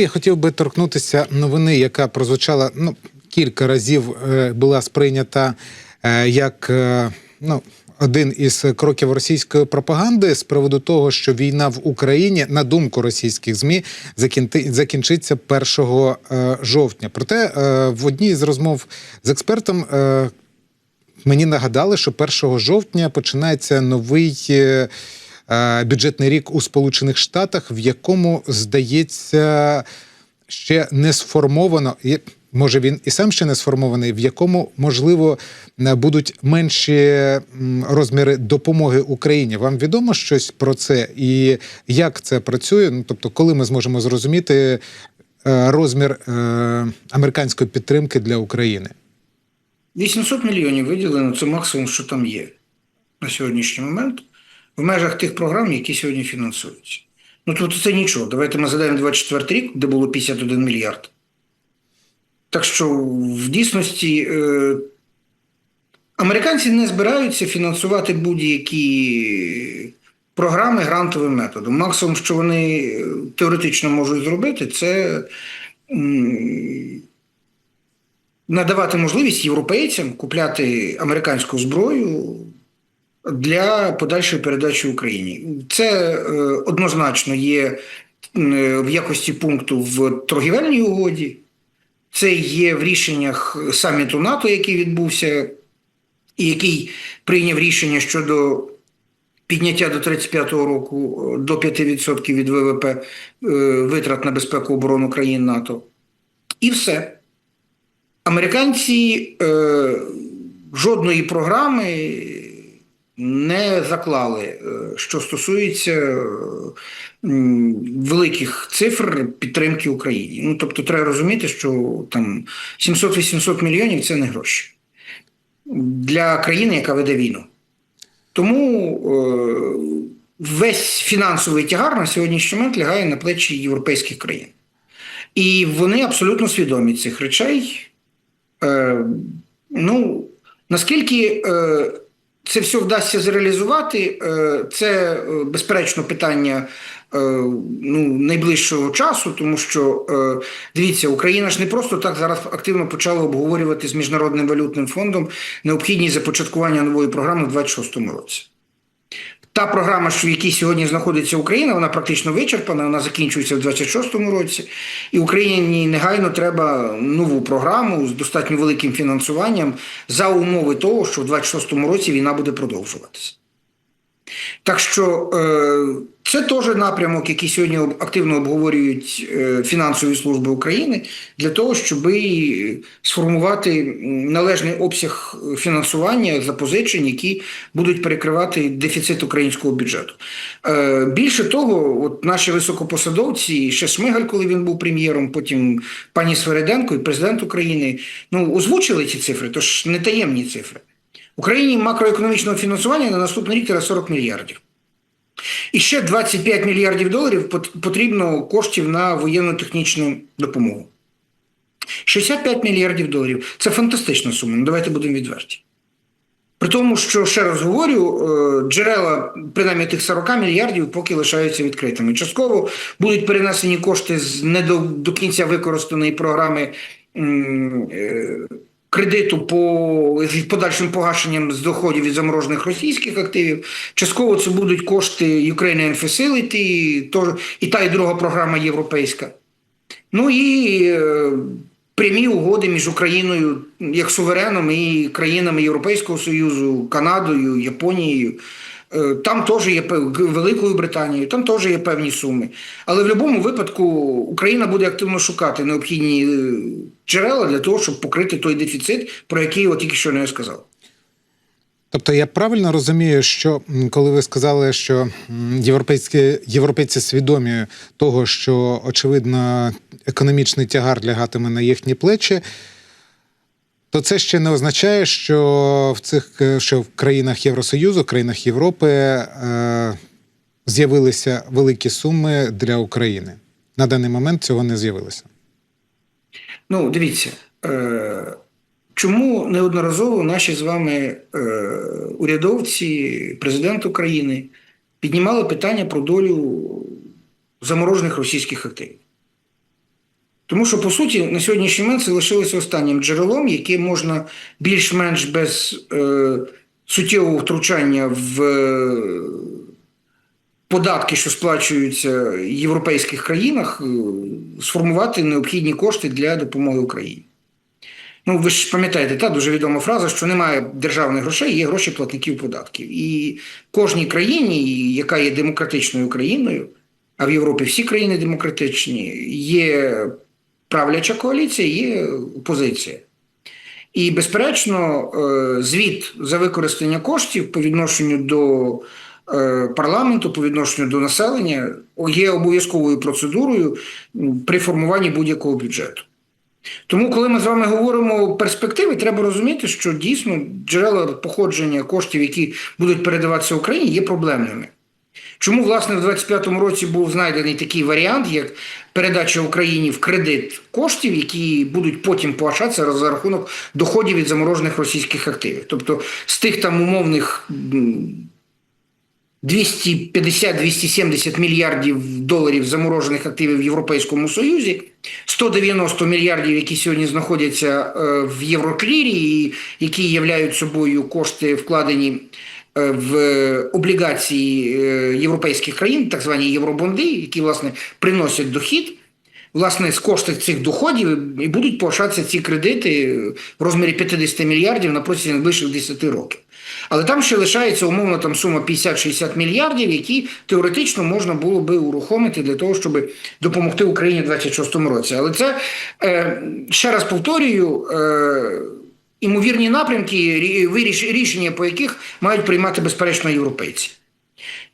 Я хотів би торкнутися новини, яка прозвучала ну, кілька разів, е, була сприйнята е, як е, ну, один із кроків російської пропаганди з приводу того, що війна в Україні, на думку російських змі, закінти- закінчиться 1 е, жовтня. Проте в одній з розмов з експертом. Мені нагадали, що 1 жовтня починається новий бюджетний рік у Сполучених Штатах, в якому, здається, ще не сформовано. Може, він і сам ще не сформований, в якому можливо е, будуть менші розміри допомоги Україні. Вам відомо щось про це і як це працює? Ну тобто, коли ми зможемо зрозуміти е, розмір е, американської підтримки для України? 800 мільйонів виділено це максимум, що там є на сьогоднішній момент, в межах тих програм, які сьогодні фінансуються. Ну тобто це нічого. Давайте ми задаємо 24 рік, де було 51 мільярд. Так що в дійсності е, американці не збираються фінансувати будь-які програми грантовим методом. Максимум, що вони е, теоретично можуть зробити, це. надавати можливість європейцям купляти американську зброю для подальшої передачі Україні. Це е, однозначно є е, в якості пункту в торгівельній угоді, це є в рішеннях саміту НАТО, який відбувся, і який прийняв рішення щодо підняття до 35-го року е, до 5% від ВВП витрат на безпеку оборону країн НАТО. І все. Американці е, жодної програми не заклали, е, що стосується е, великих цифр підтримки Україні. Ну тобто, треба розуміти, що там 700-800 мільйонів це не гроші для країни, яка веде війну. Тому е, весь фінансовий тягар на сьогоднішній момент лягає на плечі європейських країн. І вони абсолютно свідомі цих речей. Ну, наскільки це все вдасться зреалізувати, е, це е, безперечно питання е, ну, найближчого часу, тому що дивіться, Україна ж не просто так зараз активно почала обговорювати з Міжнародним валютним фондом необхідність започаткування нової програми в 2026 році. Та програма, що в якій сьогодні знаходиться Україна, вона практично вичерпана, вона закінчується в 26-му році, і Україні негайно треба нову програму з достатньо великим фінансуванням за умови того, що в 26-му році війна буде продовжуватися. Так що е, це теж напрямок, який сьогодні активно обговорюють е, фінансові служби України для того, щоб сформувати належний обсяг фінансування запозичень, які будуть перекривати дефіцит українського бюджету. Е, більше того, от наші високопосадовці, ще Шмигаль, коли він був прем'єром, потім пані Свериденко і президент України, ну озвучили ці цифри, тож не таємні цифри. Україні макроекономічного фінансування на наступний рік треба 40 мільярдів. І ще 25 мільярдів доларів потрібно коштів на воєнно-технічну допомогу. 65 мільярдів доларів це фантастична сума, ну давайте будемо відверті. При тому, що ще раз говорю, е, джерела принаймні тих 40 мільярдів поки лишаються відкритими. Частково будуть перенесені кошти з не до, до кінця використаної програми е, кредиту по подальшим погашенням з доходів від заморожених російських активів. Частково це будуть кошти Ukrainian Facility, то, і та і друга програма європейська. Ну і е, прямі угоди між Україною як сувереном і країнами Європейського Союзу, Канадою, Японією. Е, Там теж є Великою Британією, там теж є певні суми. Але в будь-якому випадку Україна буде активно шукати необхідні е, джерела для того, щоб покрити той дефіцит, про який я тільки що не сказав. Тобто я правильно розумію, що коли ви сказали, що європейські європейці свідомі того, що очевидно економічний тягар лягатиме на їхні плечі, то це ще не означає, що в цих е, що в країнах Євросоюзу, країнах Європи е, з'явилися великі суми для України. На даний момент цього не з'явилося. Ну, дивіться, е, чому неодноразово наші з вами е, урядовці, президент України піднімали питання про долю заморожених російських активів? Тому що, по суті, на сьогоднішній момент це лишилося останнім джерелом, яке можна більш-менш без е, суттєвого втручання в е, податки, що сплачуються в європейських країнах, е, сформувати необхідні кошти для допомоги Україні. Ну, ви ж пам'ятаєте, та дуже відома фраза, що немає державних грошей, є гроші платників податків. І кожній країні, яка є демократичною країною, а в Європі всі країни демократичні, є правляча коаліція, є опозиція. І, безперечно, е, звіт за використання коштів по відношенню до е, парламенту, по відношенню до населення є обов'язковою процедурою при формуванні будь-якого бюджету. Тому, коли ми з вами говоримо перспективи, треба розуміти, що дійсно джерела походження коштів, які будуть передаватися Україні, є проблемними. Чому, власне, в 25-му році був знайдений такий варіант, як передача Україні в кредит коштів, які будуть потім погашатися за рахунок доходів від заморожених російських активів. Тобто з тих там умовних 250-270 мільярдів доларів заморожених активів в Європейському Союзі, 190 мільярдів, які сьогодні знаходяться е, в Євроклірі, і які являють собою кошти, вкладені е, в облігації е, європейських країн, так звані євробонди, які власне приносять дохід. Власне, з коштів цих доходів і будуть погашатися ці кредити в розмірі 50 мільярдів на протязі найближчих 10 років. Але там ще лишається умовно там сума 50-60 мільярдів, які теоретично можна було би урухомити для того, щоб допомогти Україні в 26-му році. Але це е, ще раз повторюю. Е, Імовірні напрямки, рі- рішення по яких мають приймати безперечно європейці.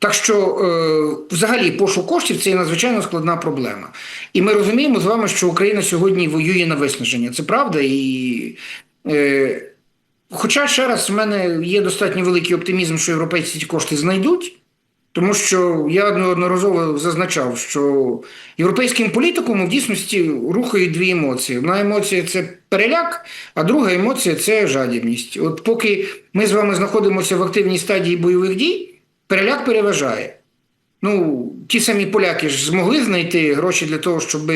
Так що, е, взагалі, пошук коштів це є надзвичайно складна проблема. І ми розуміємо з вами, що Україна сьогодні воює на виснаження. Це правда. І, е, хоча, ще раз, в мене є достатньо великий оптимізм, що європейці ці кошти знайдуть. Тому що я неодноразово зазначав, що європейським політикум в дійсності рухають дві емоції. Одна емоція це переляк, а друга емоція це жадібність. От поки ми з вами знаходимося в активній стадії бойових дій, переляк переважає. Ну, ті самі поляки ж змогли знайти гроші для того, щоб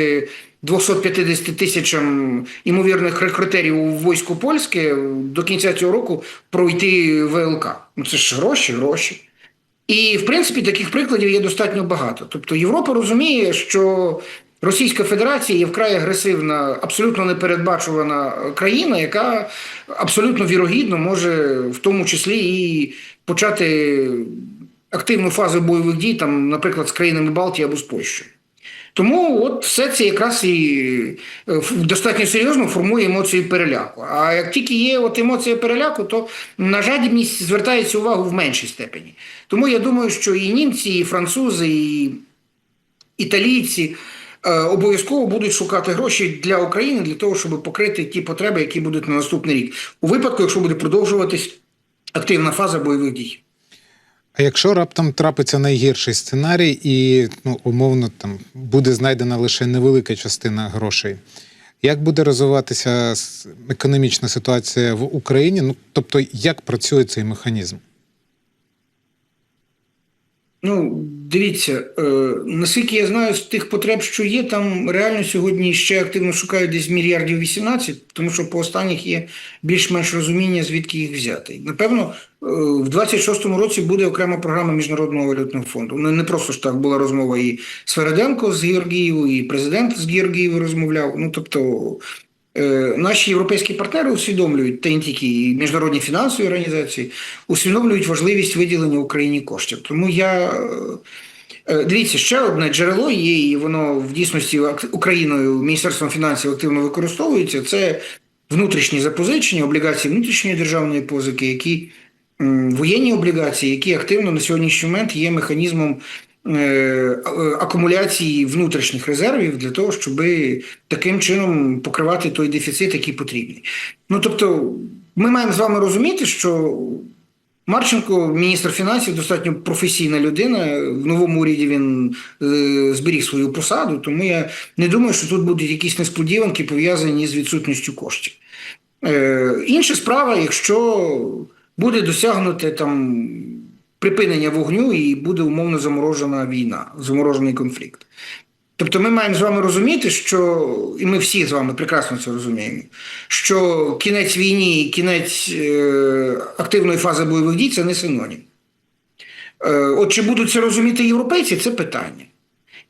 250 тисячам імовірних рекрутерів у військо польське до кінця цього року пройти ВЛК. Ну це ж гроші, гроші. І, в принципі, таких прикладів є достатньо багато. Тобто Європа розуміє, що Російська Федерація є вкрай агресивна, абсолютно непередбачувана країна, яка абсолютно вірогідно може в тому числі і почати активну фазу бойових дій, там, наприклад, з країнами Балтії або з Польщею. Тому от все це якраз і е, достатньо серйозно формує емоцію переляку. А як тільки є от емоція переляку, то на жадібність звертається увагу в меншій степені. Тому я думаю, що і німці, і французи, і італійці е, обов'язково будуть шукати гроші для України для того, щоб покрити ті потреби, які будуть на наступний рік, у випадку, якщо буде продовжуватись активна фаза бойових дій. А якщо раптом трапиться найгірший сценарій, і ну, умовно там буде знайдена лише невелика частина грошей, як буде розвиватися економічна ситуація в Україні? Ну тобто, як працює цей механізм? Ну, дивіться, е, наскільки я знаю, з тих потреб, що є, там реально сьогодні ще активно шукають десь мільярдів 18, тому що по останніх є більш-менш розуміння, звідки їх взяти. Напевно, е, в 26-му році буде окрема програма Міжнародного валютного фонду. Ну, не просто ж так була розмова і з Фереденко з Георгієвою, і президент з Георгієвою розмовляв. Ну, тобто, Наші європейські партнери усвідомлюють, та не тільки і міжнародні фінансові організації, усвідомлюють важливість виділення Україні коштів. Тому я е, е, дивіться, ще одне джерело є, і воно в дійсності Україною Міністерством фінансів активно використовується. Це внутрішні запозичення, облігації внутрішньої державної позики, які воєнні облігації, які активно на сьогоднішній момент є механізмом е, акумуляції внутрішніх резервів для того, щоб таким чином покривати той дефіцит, який потрібний. Ну тобто, ми маємо з вами розуміти, що Марченко, міністр фінансів, достатньо професійна людина. В новому уряді він е, зберіг свою посаду, тому я не думаю, що тут будуть якісь несподіванки пов'язані з відсутністю коштів. Е, інша справа, якщо буде досягнуте там припинення вогню і буде умовно заморожена війна, заморожений конфлікт. Тобто ми маємо з вами розуміти, що, і ми всі з вами прекрасно це розуміємо, що кінець війни і кінець е, активної фази бойових дій це не синонім. Е, от чи будуть це розуміти європейці, це питання.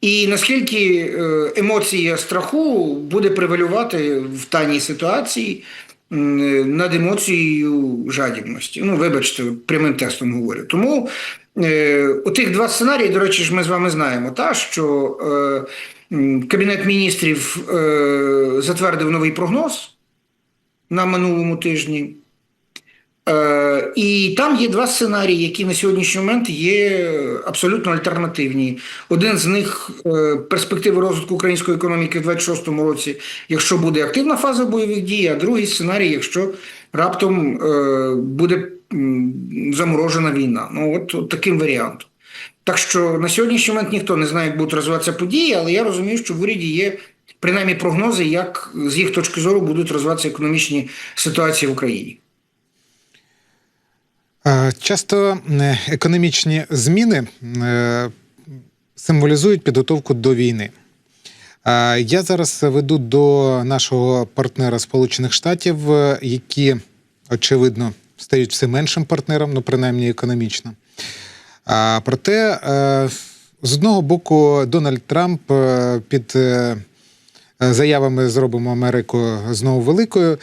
І наскільки е, емоція страху буде превалювати в даній ситуації над емоцією жадібності. Ну, вибачте, прямим текстом говорю. Тому е, тих два сценарії, до речі, ж ми з вами знаємо, та, що е, Кабінет міністрів е, затвердив новий прогноз на минулому тижні. Е, і там є два сценарії, які на сьогоднішній момент є абсолютно альтернативні. Один з них е, перспективи розвитку української економіки в 26-му році, якщо буде активна фаза бойових дій, а другий сценарій, якщо раптом е, буде заморожена війна. Ну, от, от таким варіантом. Так що на сьогоднішній момент ніхто не знає, як будуть розвиватися події, але я розумію, що в уряді є принаймні прогнози, як з їх точки зору будуть розвиватися економічні ситуації в Україні. Е, Часто е, економічні зміни е, символізують підготовку до війни. Я зараз веду до нашого партнера Сполучених Штатів, які, очевидно, стають все меншим партнером, ну принаймні економічно. Проте, з одного боку, Дональд Трамп під заявами зробимо Америку знову великою,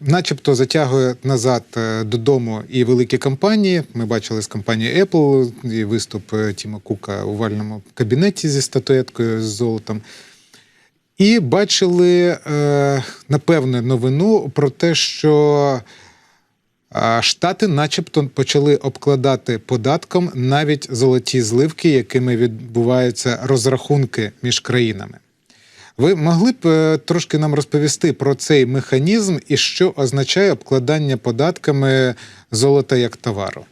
начебто затягує назад е, додому і великі компанії. Ми бачили з компанії Apple і виступ е, Тіма Кука у вальному кабінеті зі статуеткою з золотом. І бачили, е, напевне, новину про те, що Штати, начебто, почали обкладати податком навіть золоті зливки, якими відбуваються розрахунки між країнами. Ви могли б е, трошки нам розповісти про цей механізм і що означає обкладання податками золота як товару?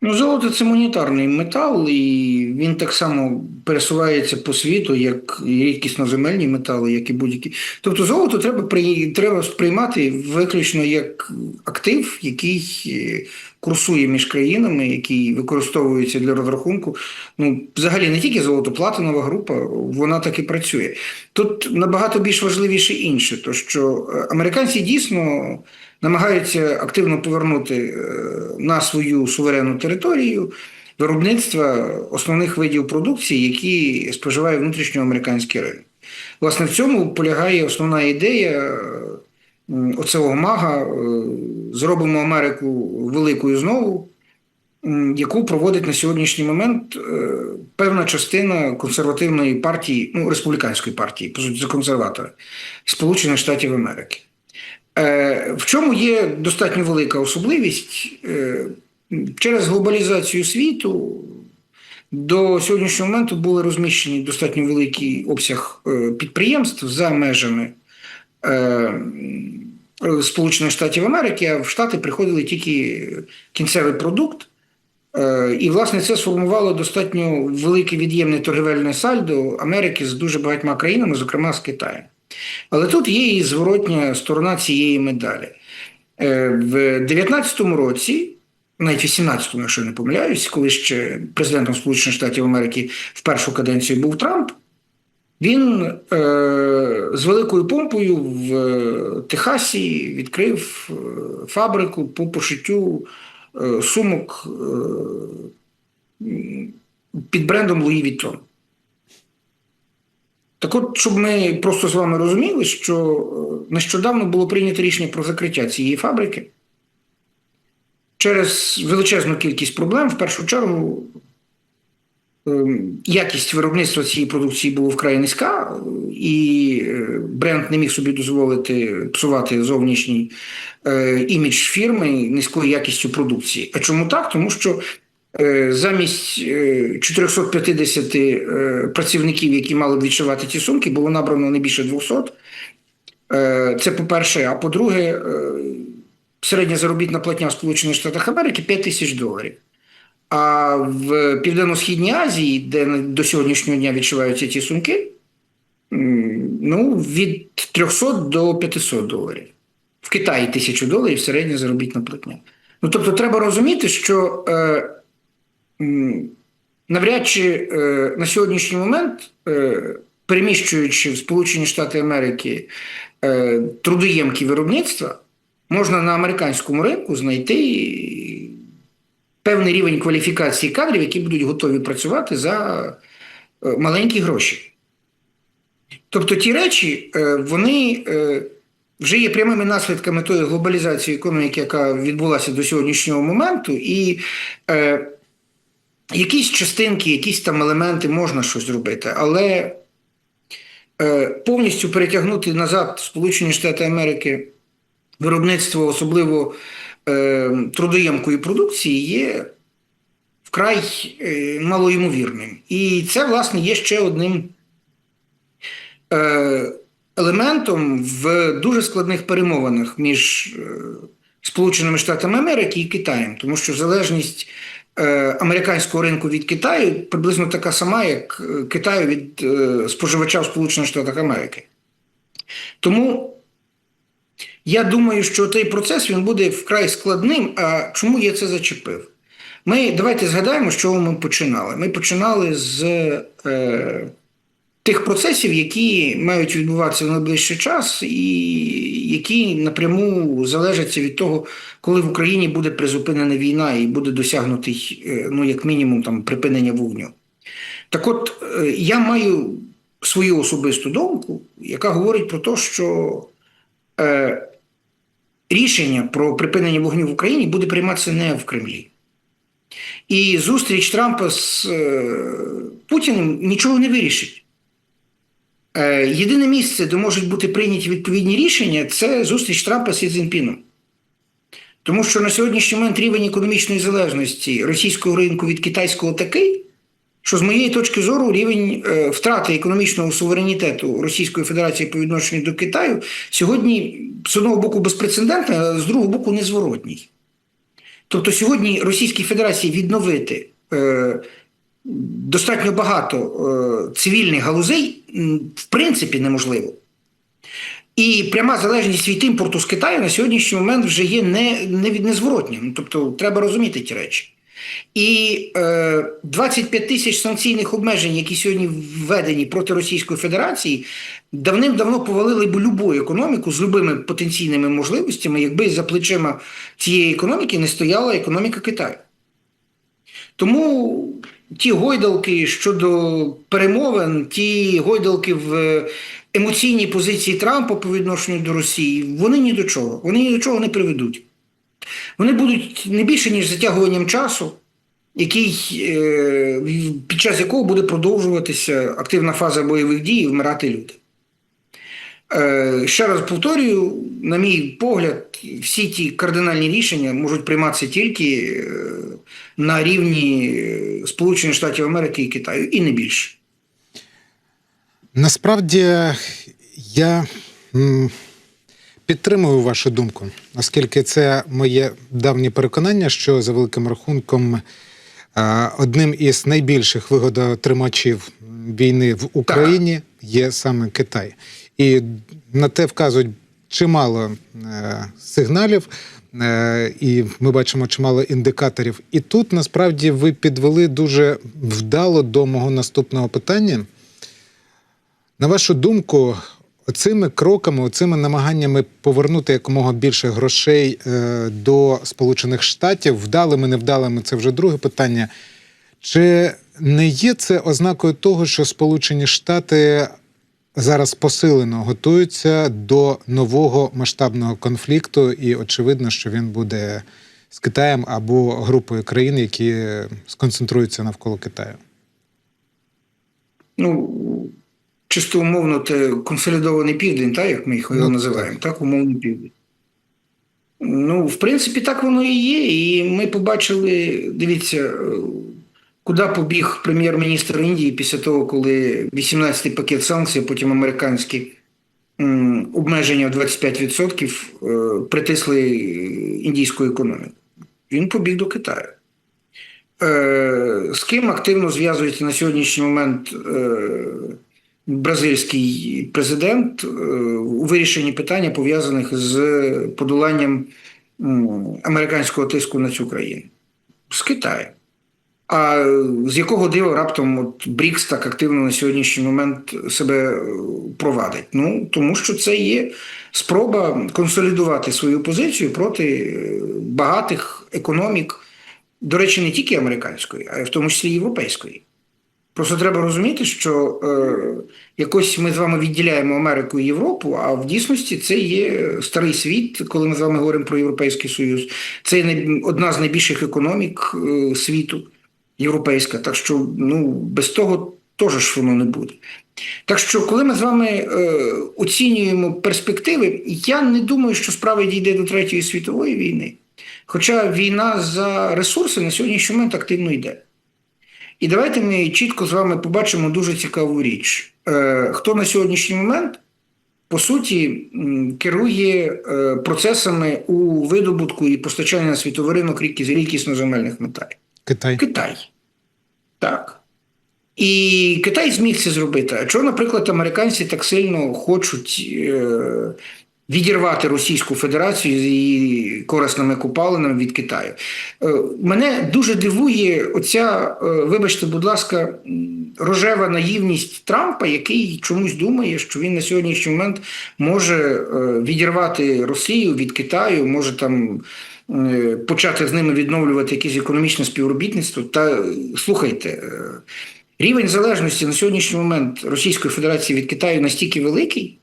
Ну, золото це монетарний метал, і він так само пересувається по світу, як і рідкісноземельні метали, як і будь-які. Тобто золото треба при... треба сприймати виключно як актив, який е, курсує між країнами, який використовується для розрахунку. Ну, взагалі не тільки золото, платинова група, вона так і працює. Тут набагато більш важливіше інше, то що е, американці дійсно намагаються активно повернути е, на свою суверенну територію виробництва основних видів продукції, які споживає внутрішньоамериканський ринок. Власне, в цьому полягає основна ідея м, оцього мага е, зробимо Америку великою знову, яку проводить на сьогоднішній момент е, певна частина консервативної партії, ну, республіканської партії, по суті, це консерватори Сполучених Штатів Америки. Е, В чому є достатньо велика особливість через глобалізацію світу. До сьогоднішнього моменту були розміщені достатньо великий обсяг підприємств за межами Сполучених Штатів Америки, а в Штати приходили тільки кінцевий продукт. Е, І, власне, це сформувало достатньо велике від'ємне торгівельне сальдо Америки з дуже багатьма країнами, зокрема з Китаєм. Але тут є і зворотня сторона цієї медалі. Е, В 2019 році, навіть в 18-му, якщо не помиляюсь, коли ще президентом Сполучених Штатів Америки в першу каденцію був Трамп, він е, з великою помпою в е, Техасі відкрив е, фабрику по пошиттю е, сумок е, під брендом Луї Віттон. Так от, щоб ми просто з вами розуміли, що е, нещодавно було прийнято рішення про закриття цієї фабрики через величезну кількість проблем, в першу чергу, якість виробництва цієї продукції була вкрай низька, і е, бренд не міг собі дозволити псувати зовнішній е, імідж фірми низькою якістю продукції. А чому так? Тому що е, замість е, 450 е, працівників, які мали б відшивати ці сумки, було набрано не більше 200. Е, Це по-перше, а по-друге, е, середня заробітна платня в Сполучених Штатах Америки 5 тисяч доларів. А в Південно-Східній Азії, де до сьогоднішнього дня відшиваються ці сумки, ну, від 300 до 500 доларів. В Китаї 1000 доларів середня заробітна платня. Ну, тобто, треба розуміти, що е, навряд чи е, на сьогоднішній момент, е, переміщуючи в Сполучені Штати Америки е, трудоємкі виробництва, можна на американському ринку знайти певний рівень кваліфікації кадрів, які будуть готові працювати за е, маленькі гроші. Тобто ті речі, е, вони е, вже є прямими наслідками тої глобалізації економіки, яка відбулася до сьогоднішнього моменту, і е, якісь частинки, якісь там елементи можна щось зробити, але е, повністю перетягнути назад Сполучені Штати Америки виробництво, особливо трудоємкої продукції, є вкрай е, малоймовірним. І це, власне, є ще одним е, елементом в дуже складних перемовинах між е, Сполученими Штатами Америки і Китаєм, тому що залежність американського ринку від Китаю приблизно така сама, як Китаю від споживача в Сполучених Штатах Америки. Тому я думаю, що цей процес він буде вкрай складним. А чому я це зачепив? Ми давайте згадаємо, з чого ми починали. Ми починали з е, тих процесів, які мають відбуватися в найближчий час, і які напряму залежаться від того, коли в Україні буде призупинена війна і буде досягнутий, е, ну як мінімум, там припинення вогню. Так от е, я маю свою особисту думку, яка говорить про те, що е, рішення про припинення вогню в Україні буде прийматися не в Кремлі. І зустріч Трампа з е, Путіним нічого не вирішить. Е, єдине місце, де можуть бути прийняті відповідні рішення, це зустріч Трампа з Сі Цзіньпіном. Тому що на сьогоднішній момент рівень економічної залежності російського ринку від китайського такий, що з моєї точки зору рівень е, втрати економічного суверенітету Російської Федерації по відношенню до Китаю сьогодні з одного боку безпрецедентний, а з другого боку незворотній. Тобто сьогодні Російській Федерації відновити е, достатньо багато е, цивільних галузей в принципі неможливо. І пряма залежність від імпорту з Китаю на сьогоднішній момент вже є не, не, від- незворотнім. Ну, Тобто треба розуміти ті речі. І е, 25 тисяч санкційних обмежень, які сьогодні введені проти Російської Федерації, давним-давно повалили б любу економіку з любими потенційними можливостями, якби за плечима цієї економіки не стояла економіка Китаю. Тому ті гойдалки щодо перемовин, ті гойдалки в емоційній позиції Трампа по відношенню до Росії, вони ні до чого. Вони ні до чого не приведуть. Вони будуть не більше, ніж затягуванням часу, який, е, під час якого буде продовжуватися активна фаза бойових дій і вмирати люди. Е, Ще раз повторюю, на мій погляд, всі ті кардинальні рішення можуть прийматися тільки е, на рівні Сполучених Штатів Америки і Китаю, і не більше. Насправді я підтримую вашу думку, оскільки це моє давнє переконання, що за великим рахунком е, одним із найбільших вигодотримачів війни в Україні є саме Китай. І на те вказують чимало е, сигналів. е, І ми бачимо чимало індикаторів. І тут насправді ви підвели дуже вдало до мого наступного питання. На вашу думку, оцими кроками, оцими намаганнями повернути якомога більше грошей е, до Сполучених Штатів, вдалими, невдалими, це вже друге питання. Чи не є це ознакою того, що Сполучені Штати зараз посилено готуються до нового масштабного конфлікту, і очевидно, що він буде з Китаєм або групою країн, які сконцентруються навколо Китаю? Ну, чисто умовно, це консолідований південь, так, як ми їх його Ну, називаємо, так, умовний південь. Ну, в принципі, так воно і є. І ми побачили, дивіться, куди побіг прем'єр-міністр Індії після того, коли 18-й пакет санкцій, потім американські обмеження в 25% е, притисли індійську економіку. Він побіг до Китаю. Е, З ким активно зв'язується на сьогоднішній момент е, бразильський президент е, у вирішенні питання, пов'язаних з подоланням американського тиску на цю країну? З Китаєм. А з якого дива раптом от Брікс так активно на сьогоднішній момент себе е, провадить? Ну тому що це є спроба консолідувати свою позицію проти е, багатих економік, до речі, не тільки американської, а й в тому числі європейської. Просто треба розуміти, що е, якось ми з вами відділяємо Америку і Європу, а в дійсності це є старий світ, коли ми з вами говоримо про Європейський Союз. Це най- одна з найбільших економік е, світу, європейська. Так що ну, без того теж воно не буде. Так що, коли ми з вами е, оцінюємо перспективи, я не думаю, що справа дійде до Третьої світової війни. Хоча війна за ресурси на сьогоднішній момент активно йде. І давайте ми чітко з вами побачимо дуже цікаву річ. Е, хто на сьогоднішній момент, по суті, керує е, процесами у видобутку і постачанні на світовий ринок рідкіс- рідкісноземельних металів? Китай. Китай. Так. І Китай зміг це зробити. А чого, наприклад, американці так сильно хочуть е, відірвати Російську Федерацію з її корисними купалинами від Китаю? Е, мене дуже дивує оця, е, вибачте, будь ласка, рожева наївність Трампа, який чомусь думає, що він на сьогоднішній момент може е, відірвати Росію від Китаю, може там почати з ними відновлювати якесь економічне співробітництво. Та слухайте, рівень залежності на сьогоднішній момент Російської Федерації від Китаю настільки великий,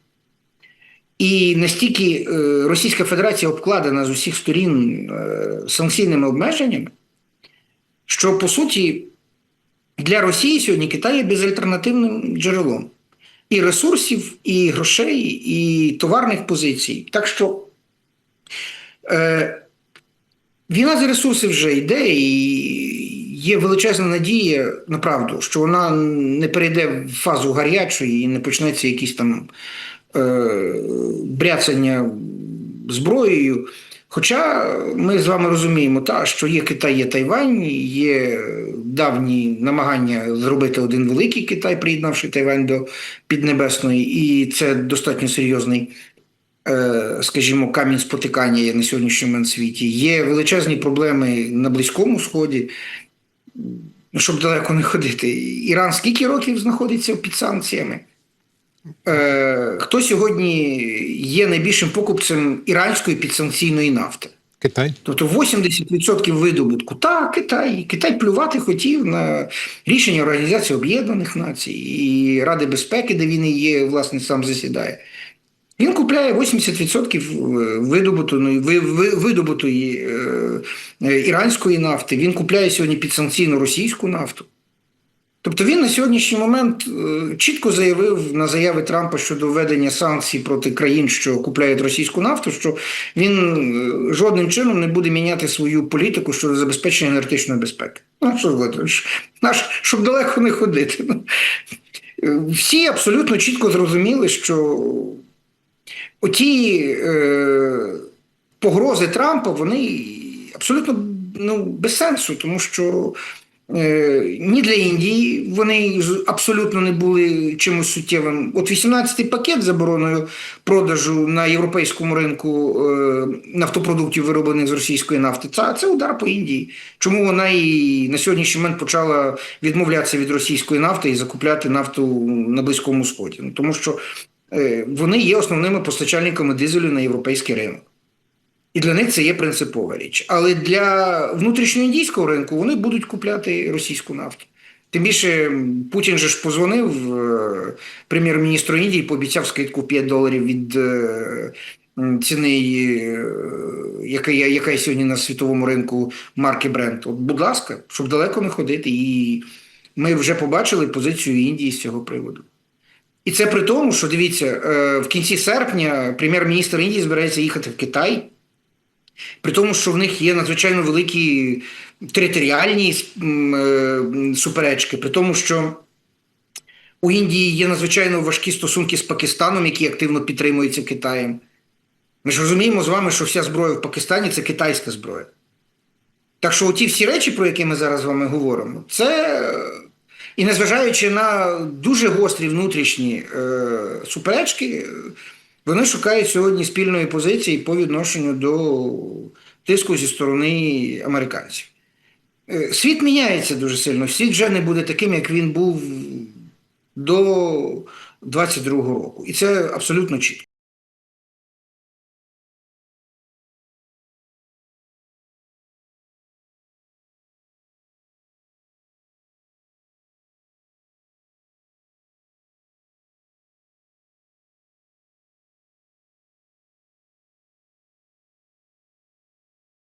і настільки е, Російська Федерація обкладена з усіх сторін е, санкційними обмеженнями, що по суті для Росії сьогодні Китай є безальтернативним джерелом і ресурсів, і грошей, і товарних позицій. Так що е, війна за ресурси вже йде, і є величезна надія, направду, що вона не перейде в фазу гарячої і не почнеться якісь там бряцання зброєю. Хоча ми з вами розуміємо, та, що є Китай, є Тайвань, є давні намагання зробити один великий Китай, приєднавши Тайвань до Піднебесної, і це достатньо серйозний, е, скажімо, камінь спотикання є на сьогоднішній момент світі. Є величезні проблеми на Близькому Сході. Щоб далеко не ходити. Іран скільки років знаходиться під санкціями? Е, хто сьогодні є найбільшим покупцем іранської підсанкційної нафти? Китай. Тобто 80% видобутку. Так, Китай. Китай плювати хотів на рішення Організації Об'єднаних Націй і Ради безпеки, де він і є, власне, сам засідає. Він купляє 80% видобутої, ви- ви- видобутої е, е, іранської нафти. Він купляє сьогодні підсанкційну російську нафту. Тобто він на сьогоднішній момент е, чітко заявив на заяви Трампа щодо введення санкцій проти країн, що купляють російську нафту, що він е, жодним чином не буде міняти свою політику щодо забезпечення енергетичної безпеки. Ну, що ж, наш, щоб далеко не ходити. Ну, е, Всі абсолютно чітко зрозуміли, що оті е, погрози Трампа, вони абсолютно ну, без сенсу, тому що ні для Індії вони абсолютно не були чимось суттєвим. От 18-й пакет забороною продажу на європейському ринку е, нафтопродуктів, вироблених з російської нафти, це, це удар по Індії. Чому вона і на сьогоднішній момент почала відмовлятися від російської нафти і закупляти нафту на Близькому Сході? Ну, тому що е, вони є основними постачальниками дизелю на європейський ринок. І для них це є принципова річ. Але для внутрішньоіндійського ринку вони будуть купляти російську нафту. Тим більше Путін же ж позвонив е, прем'єр-міністру Індії, пообіцяв скидку 5 доларів від е, ціни, е, яка, яка є сьогодні на світовому ринку марки Brent. Будь ласка, щоб далеко не ходити. І ми вже побачили позицію Індії з цього приводу. І це при тому, що дивіться, в кінці серпня прем'єр-міністр Індії збирається їхати в Китай. При тому, що в них є надзвичайно великі територіальні е, суперечки, при тому, що у Індії є надзвичайно важкі стосунки з Пакистаном, які активно підтримуються Китаєм. Ми ж розуміємо з вами, що вся зброя в Пакистані це китайська зброя. Так що ті всі речі, про які ми зараз з вами говоримо, це. І незважаючи на дуже гострі внутрішні е, суперечки, вони шукають сьогодні спільної позиції по відношенню до тиску зі сторони американців. Е, Світ міняється дуже сильно. Світ вже не буде таким, як він був до 22-го року. І це абсолютно чітко.